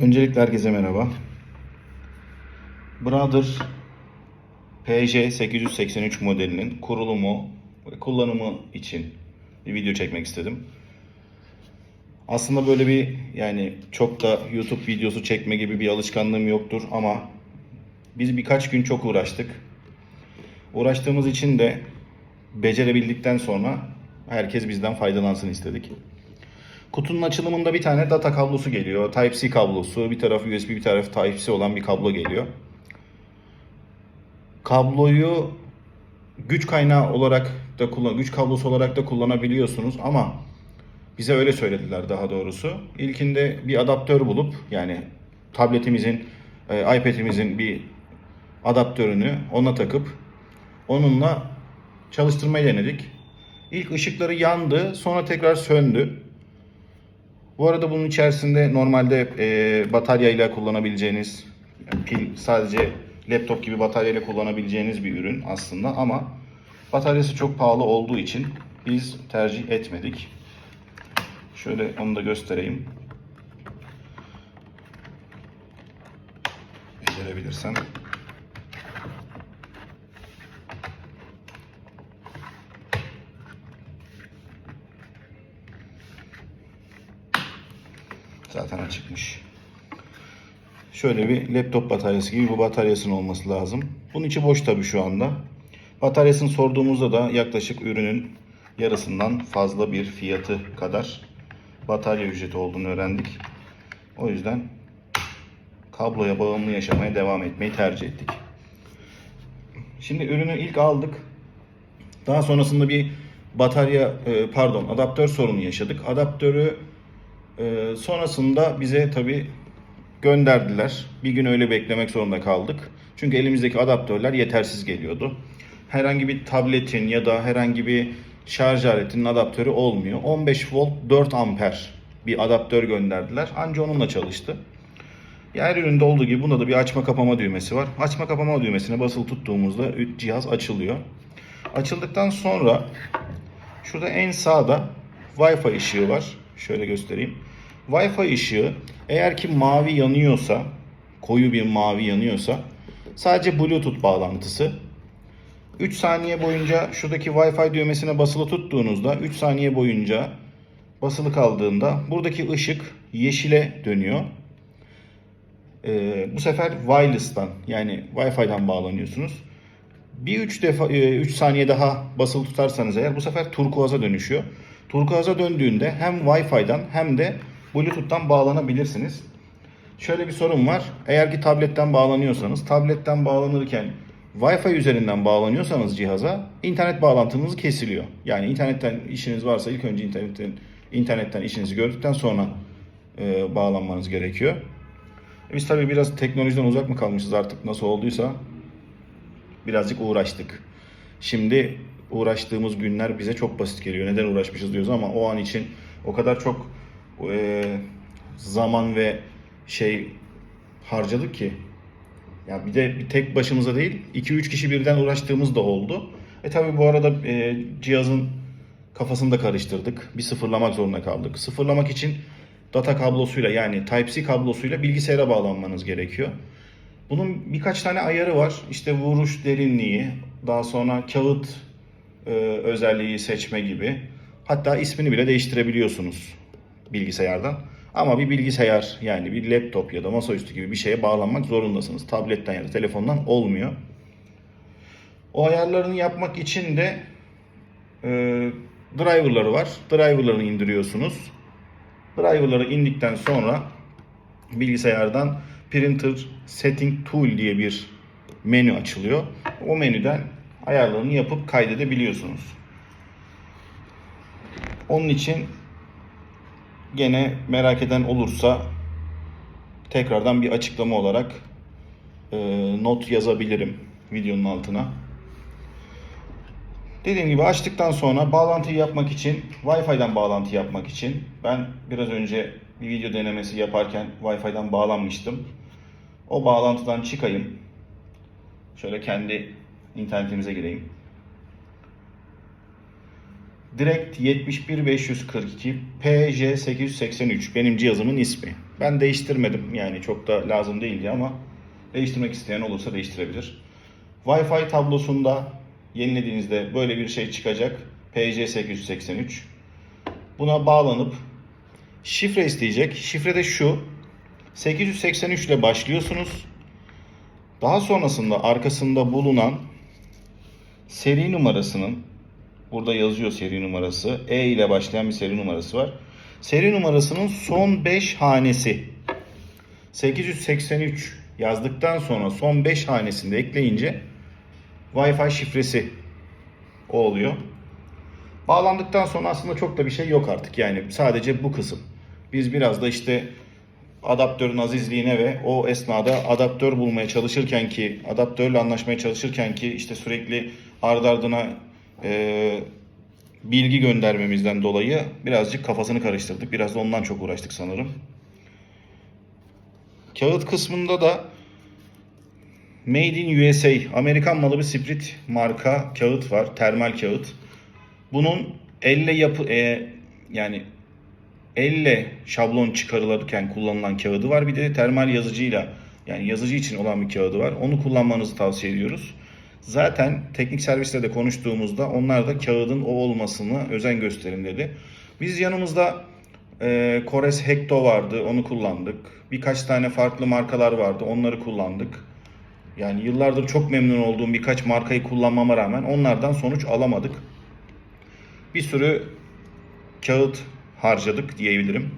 Öncelikle herkese merhaba. Brother PJ883 modelinin kurulumu ve kullanımı için bir video çekmek istedim. Aslında böyle bir yani çok da YouTube videosu çekme gibi bir alışkanlığım yoktur ama biz birkaç gün çok uğraştık. Uğraştığımız için de becerebildikten sonra herkes bizden faydalansın istedik. Kutunun açılımında bir tane data kablosu geliyor. Type-C kablosu, bir tarafı USB, bir tarafı Type-C olan bir kablo geliyor. Kabloyu güç kaynağı olarak da kullan, güç kablosu olarak da kullanabiliyorsunuz ama bize öyle söylediler daha doğrusu. İlkinde bir adaptör bulup yani tabletimizin, e, iPad'imizin bir adaptörünü ona takıp onunla çalıştırmayı denedik. İlk ışıkları yandı, sonra tekrar söndü. Bu arada bunun içerisinde normalde e, bataryayla kullanabileceğiniz, pil sadece laptop gibi bataryayla kullanabileceğiniz bir ürün aslında ama bataryası çok pahalı olduğu için biz tercih etmedik. Şöyle onu da göstereyim. Becerebilirsem. Zaten açıkmış. Şöyle bir laptop bataryası gibi bu bataryasının olması lazım. Bunun içi boş tabii şu anda. Bataryasını sorduğumuzda da yaklaşık ürünün yarısından fazla bir fiyatı kadar batarya ücreti olduğunu öğrendik. O yüzden kabloya bağımlı yaşamaya devam etmeyi tercih ettik. Şimdi ürünü ilk aldık. Daha sonrasında bir batarya e, pardon adaptör sorunu yaşadık. Adaptörü ee, sonrasında bize tabi gönderdiler. Bir gün öyle beklemek zorunda kaldık. Çünkü elimizdeki adaptörler yetersiz geliyordu. Herhangi bir tabletin ya da herhangi bir şarj aletinin adaptörü olmuyor. 15 volt 4 amper bir adaptör gönderdiler. Anca onunla çalıştı. Ya Her üründe olduğu gibi bunda da bir açma kapama düğmesi var. Açma kapama düğmesine basılı tuttuğumuzda cihaz açılıyor. Açıldıktan sonra şurada en sağda Wi-Fi ışığı var. Şöyle göstereyim. Wi-Fi ışığı eğer ki mavi yanıyorsa, koyu bir mavi yanıyorsa sadece Bluetooth bağlantısı. 3 saniye boyunca şuradaki Wi-Fi düğmesine basılı tuttuğunuzda 3 saniye boyunca basılı kaldığında buradaki ışık yeşile dönüyor. Ee, bu sefer wireless'tan yani Wi-Fi'den bağlanıyorsunuz. Bir 3 defa 3 saniye daha basılı tutarsanız eğer bu sefer turkuaza dönüşüyor. Turkuaza döndüğünde hem Wi-Fi'den hem de Bluetooth'tan bağlanabilirsiniz. Şöyle bir sorun var. Eğer ki tabletten bağlanıyorsanız, tabletten bağlanırken Wi-Fi üzerinden bağlanıyorsanız cihaza internet bağlantınız kesiliyor. Yani internetten işiniz varsa ilk önce internetten internetten işinizi gördükten sonra e, bağlanmanız gerekiyor. E biz tabii biraz teknolojiden uzak mı kalmışız artık nasıl olduysa birazcık uğraştık. Şimdi uğraştığımız günler bize çok basit geliyor. Neden uğraşmışız diyoruz ama o an için o kadar çok e, zaman ve şey harcadık ki. Ya bir de bir tek başımıza değil, 2-3 kişi birden uğraştığımız da oldu. E tabi bu arada e, cihazın kafasını da karıştırdık. Bir sıfırlamak zorunda kaldık. Sıfırlamak için data kablosuyla yani Type-C kablosuyla bilgisayara bağlanmanız gerekiyor. Bunun birkaç tane ayarı var. İşte vuruş derinliği, daha sonra kağıt e, özelliği seçme gibi. Hatta ismini bile değiştirebiliyorsunuz bilgisayardan. Ama bir bilgisayar yani bir laptop ya da masaüstü gibi bir şeye bağlanmak zorundasınız. Tabletten ya da telefondan olmuyor. O ayarlarını yapmak için de e, driverları var. Driverlarını indiriyorsunuz. Driverları indikten sonra bilgisayardan Printer Setting Tool diye bir menü açılıyor. O menüden ayarlarını yapıp kaydedebiliyorsunuz. Onun için gene merak eden olursa tekrardan bir açıklama olarak e, not yazabilirim videonun altına. Dediğim gibi açtıktan sonra bağlantıyı yapmak için Wi-Fi'den bağlantı yapmak için ben biraz önce bir video denemesi yaparken Wi-Fi'den bağlanmıştım. O bağlantıdan çıkayım. Şöyle kendi internetimize gireyim. Direkt 71542 PJ883 benim cihazımın ismi. Ben değiştirmedim yani çok da lazım değildi ama değiştirmek isteyen olursa değiştirebilir. Wi-Fi tablosunda yenilediğinizde böyle bir şey çıkacak. PJ883. Buna bağlanıp şifre isteyecek. Şifre de şu. 883 ile başlıyorsunuz. Daha sonrasında arkasında bulunan seri numarasının burada yazıyor seri numarası. E ile başlayan bir seri numarası var. Seri numarasının son 5 hanesi 883 yazdıktan sonra son 5 hanesini de ekleyince Wi-Fi şifresi o oluyor. Bağlandıktan sonra aslında çok da bir şey yok artık yani sadece bu kısım. Biz biraz da işte adaptörün azizliğine ve o esnada adaptör bulmaya çalışırken ki adaptörle anlaşmaya çalışırken ki işte sürekli ard ardına e, bilgi göndermemizden dolayı birazcık kafasını karıştırdık. Biraz da ondan çok uğraştık sanırım. Kağıt kısmında da Made in USA Amerikan malı bir Sprit marka kağıt var. Termal kağıt. Bunun elle yapı e, yani elle şablon çıkarılırken kullanılan kağıdı var. Bir de termal yazıcıyla yani yazıcı için olan bir kağıdı var. Onu kullanmanızı tavsiye ediyoruz. Zaten teknik servisle de konuştuğumuzda onlar da kağıdın o olmasını özen gösterin dedi. Biz yanımızda e, Kores Hecto vardı. Onu kullandık. Birkaç tane farklı markalar vardı. Onları kullandık. Yani yıllardır çok memnun olduğum birkaç markayı kullanmama rağmen onlardan sonuç alamadık. Bir sürü kağıt harcadık diyebilirim.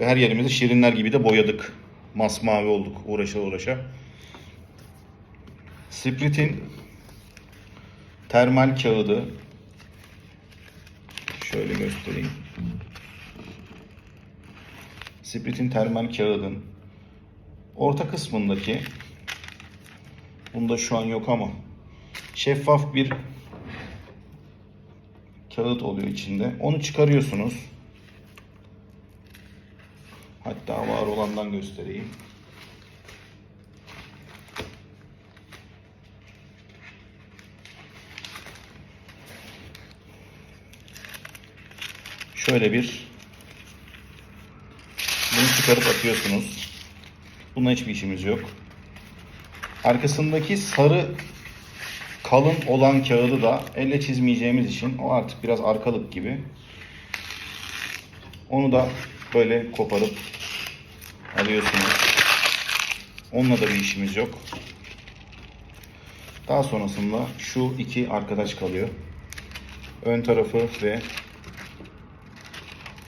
Ve her yerimizi şirinler gibi de boyadık. Masmavi olduk uğraşa uğraşa. Sprit'in termal kağıdı şöyle göstereyim. Sprit'in termal kağıdın orta kısmındaki bunda şu an yok ama şeffaf bir kağıt oluyor içinde. Onu çıkarıyorsunuz. Hatta var olandan göstereyim. Şöyle bir bunu çıkarıp atıyorsunuz. Bununla hiçbir işimiz yok. Arkasındaki sarı kalın olan kağıdı da elle çizmeyeceğimiz için o artık biraz arkalık gibi. Onu da böyle koparıp alıyorsunuz. Onunla da bir işimiz yok. Daha sonrasında şu iki arkadaş kalıyor. Ön tarafı ve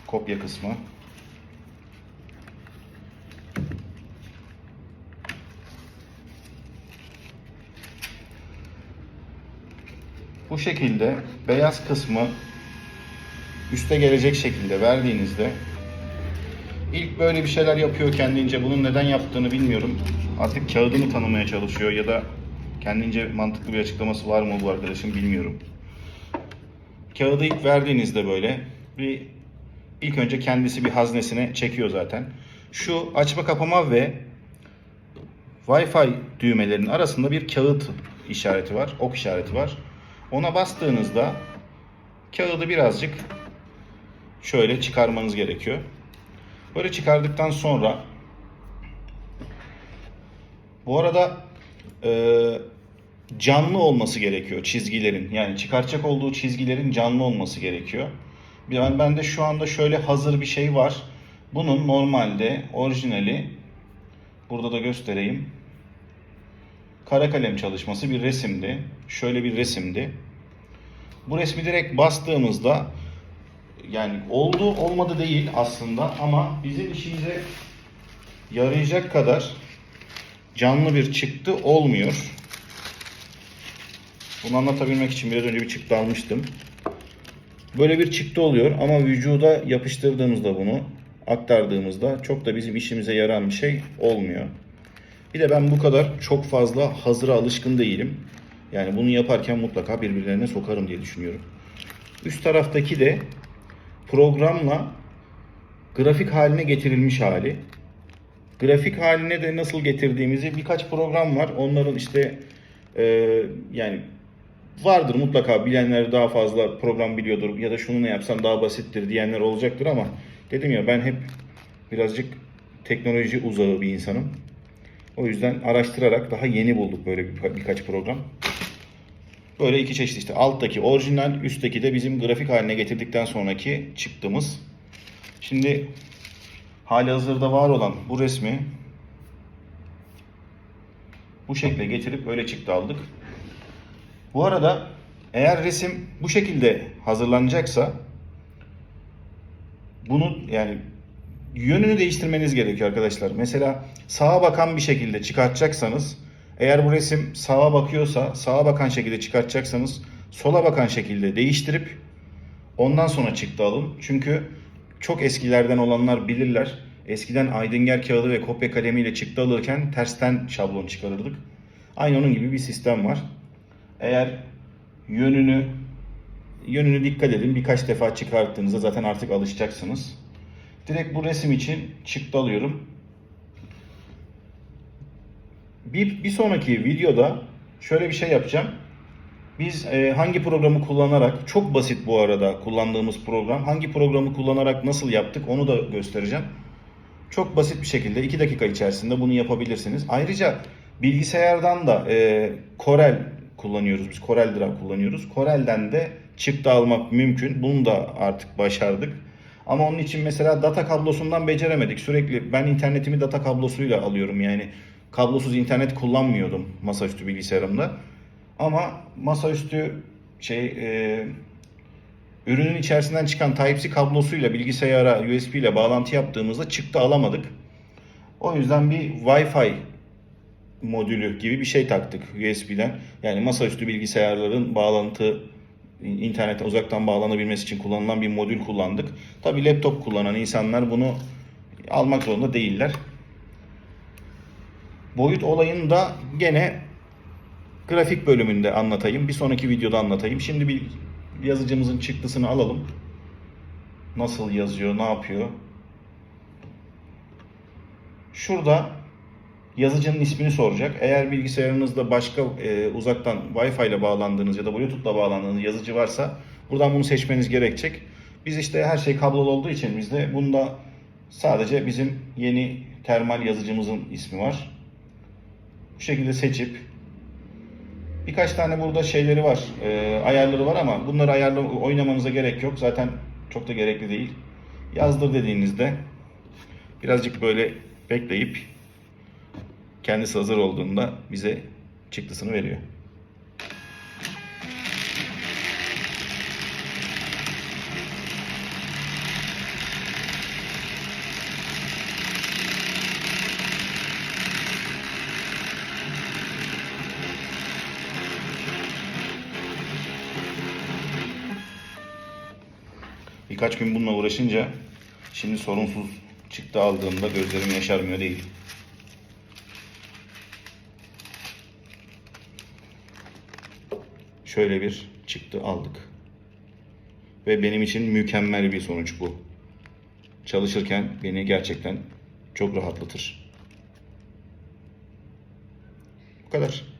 kopya kısmı. Bu şekilde beyaz kısmı üste gelecek şekilde verdiğinizde ilk böyle bir şeyler yapıyor kendince. Bunun neden yaptığını bilmiyorum. Artık kağıdını tanımaya çalışıyor ya da kendince mantıklı bir açıklaması var mı bu arkadaşın bilmiyorum. Kağıdı ilk verdiğinizde böyle bir ilk önce kendisi bir haznesine çekiyor zaten. Şu açma kapama ve Wi-Fi düğmelerinin arasında bir kağıt işareti var, ok işareti var. Ona bastığınızda kağıdı birazcık şöyle çıkarmanız gerekiyor. Böyle çıkardıktan sonra bu arada e, canlı olması gerekiyor çizgilerin. Yani çıkaracak olduğu çizgilerin canlı olması gerekiyor. Ben bende şu anda şöyle hazır bir şey var. Bunun normalde orijinali burada da göstereyim. Kara kalem çalışması bir resimdi. Şöyle bir resimdi. Bu resmi direkt bastığımızda yani oldu olmadı değil aslında ama bizim işimize yarayacak kadar canlı bir çıktı olmuyor. Bunu anlatabilmek için biraz önce bir çıktı almıştım. Böyle bir çıktı oluyor ama vücuda yapıştırdığımızda bunu aktardığımızda çok da bizim işimize yarayan bir şey olmuyor. Bir de ben bu kadar çok fazla hazıra alışkın değilim. Yani bunu yaparken mutlaka birbirlerine sokarım diye düşünüyorum. Üst taraftaki de programla grafik haline getirilmiş hali. Grafik haline de nasıl getirdiğimizi birkaç program var. Onların işte e, yani vardır mutlaka bilenler daha fazla program biliyordur ya da şunu ne yapsam daha basittir diyenler olacaktır ama dedim ya ben hep birazcık teknoloji uzağı bir insanım. O yüzden araştırarak daha yeni bulduk böyle bir, birkaç program. Böyle iki çeşit işte. Alttaki orijinal, üstteki de bizim grafik haline getirdikten sonraki çıktığımız. Şimdi hali hazırda var olan bu resmi bu şekle getirip öyle çıktı aldık. Bu arada eğer resim bu şekilde hazırlanacaksa bunu yani yönünü değiştirmeniz gerekiyor arkadaşlar. Mesela sağa bakan bir şekilde çıkartacaksanız eğer bu resim sağa bakıyorsa sağa bakan şekilde çıkartacaksanız sola bakan şekilde değiştirip ondan sonra çıktı alın. Çünkü çok eskilerden olanlar bilirler. Eskiden Aydınger kağıdı ve kopya kalemiyle çıktı alırken tersten şablon çıkarırdık. Aynı onun gibi bir sistem var. Eğer yönünü yönünü dikkat edin. Birkaç defa çıkarttığınızda zaten artık alışacaksınız. Direkt bu resim için çıktı alıyorum. Bir, bir sonraki videoda şöyle bir şey yapacağım. Biz e, hangi programı kullanarak, çok basit bu arada kullandığımız program, hangi programı kullanarak nasıl yaptık onu da göstereceğim. Çok basit bir şekilde 2 dakika içerisinde bunu yapabilirsiniz. Ayrıca bilgisayardan da e, Corel kullanıyoruz biz. Corel Draw kullanıyoruz. Corel'den de çıktı almak mümkün. Bunu da artık başardık. Ama onun için mesela data kablosundan beceremedik. Sürekli ben internetimi data kablosuyla alıyorum yani. Kablosuz internet kullanmıyordum masaüstü bilgisayarımda. Ama masaüstü şey e, ürünün içerisinden çıkan Type-C kablosuyla bilgisayara USB ile bağlantı yaptığımızda çıktı alamadık. O yüzden bir Wi-Fi modülü gibi bir şey taktık USB'den. Yani masaüstü bilgisayarların bağlantı internete uzaktan bağlanabilmesi için kullanılan bir modül kullandık. Tabi laptop kullanan insanlar bunu almak zorunda değiller. Boyut olayını da gene grafik bölümünde anlatayım. Bir sonraki videoda anlatayım. Şimdi bir yazıcımızın çıktısını alalım. Nasıl yazıyor, ne yapıyor? Şurada yazıcının ismini soracak. Eğer bilgisayarınızda başka e, uzaktan Wi-Fi ile bağlandığınız ya da Bluetooth ile bağlandığınız yazıcı varsa buradan bunu seçmeniz gerekecek. Biz işte her şey kablolu olduğu için bizde bunda sadece bizim yeni termal yazıcımızın ismi var. Bu şekilde seçip birkaç tane burada şeyleri var, e, ayarları var ama bunları ayarla oynamanıza gerek yok. Zaten çok da gerekli değil. Yazdır dediğinizde birazcık böyle bekleyip kendisi hazır olduğunda bize çıktısını veriyor. Birkaç gün bununla uğraşınca şimdi sorunsuz çıktı aldığımda gözlerim yaşarmıyor değil. şöyle bir çıktı aldık. Ve benim için mükemmel bir sonuç bu. Çalışırken beni gerçekten çok rahatlatır. Bu kadar.